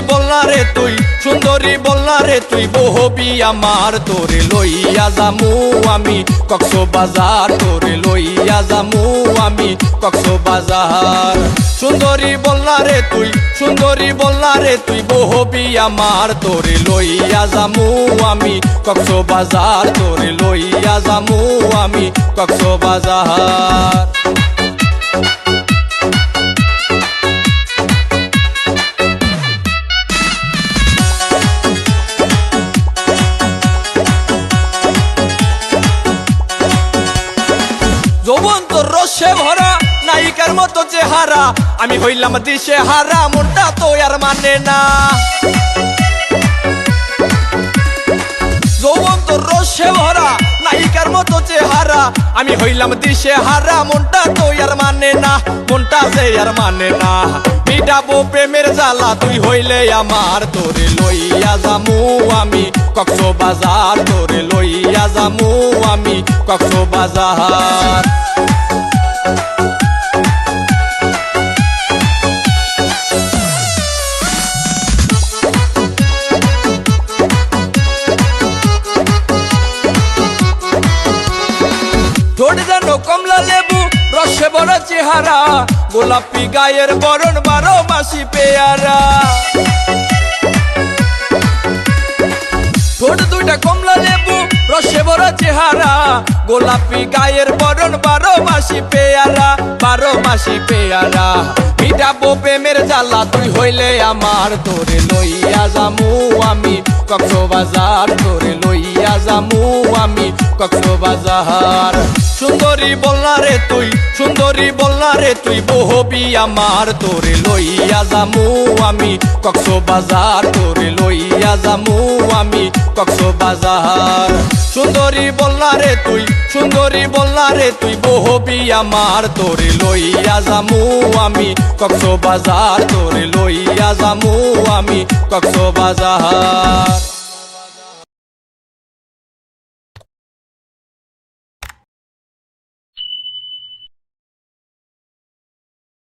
বললা রে তুই, সুন্দরী বললা রে তুই, বহবি আমার তোরে লইয়া যামু আমি কক্স বাজার তোরে লইয়া যামু আমি কক্স বাজার সুন্দরী বললা রে তুই, সুন্দরী বললা রে তুই, বহবি আমার তোরে লইয়া যামু আমি কক্স বাজার তোরে লইয়া যামু আমি কক্স বাজার যৌবন তোর রসে ভরা, নায়িকার মতো চেহারা। আমি হইলাম দিশে হারা মনটা তো আর মানে না। যৌবন তোর রসে ভরা, নায়িকার মতো চেহারা। আমি হইলাম দিশে হারা মনটা তো আর মানে না। মনটা যে আর মানে না। মিটাবো প্রেমের জ্বালা, তুই হইলে আমার, তোরে লইয়া যামু আমি। কক্স বাজার তোরে লইয়া যামু কক্স বাজার। লেবু রসে বড় চেহারা। গোলাপি গায়ের বরণ বারো মাসি পেয়ারা। লেবু, রসে বড় চেহারা। গোলাপি গায়ের বরণ, বারো মাসি পেয়ারা, বারো মাসি পেয়ারা। মিটাবো প্রেমের জ্বালা, তুই হইলে আমার। তোরে লইয়া যামু আমি কক্ষ বাজার তোরে লইয়া যামু আমি কক্স বাজার সুন্দরী বললা তুই, সুন্দরী বললা তুই, বহবি আমার তোরে লইয়া যামু আমি কক্স বাজার তোরে লইয়া যামু আমি কক্স বাজার সুন্দরী বললা রে তুই, সুন্দরী বললা তুই, বহবি আমার তোরে লইয়া যামু আমি কক্স বাজার তোরে লইয়া যামু আমি কক্স বাজার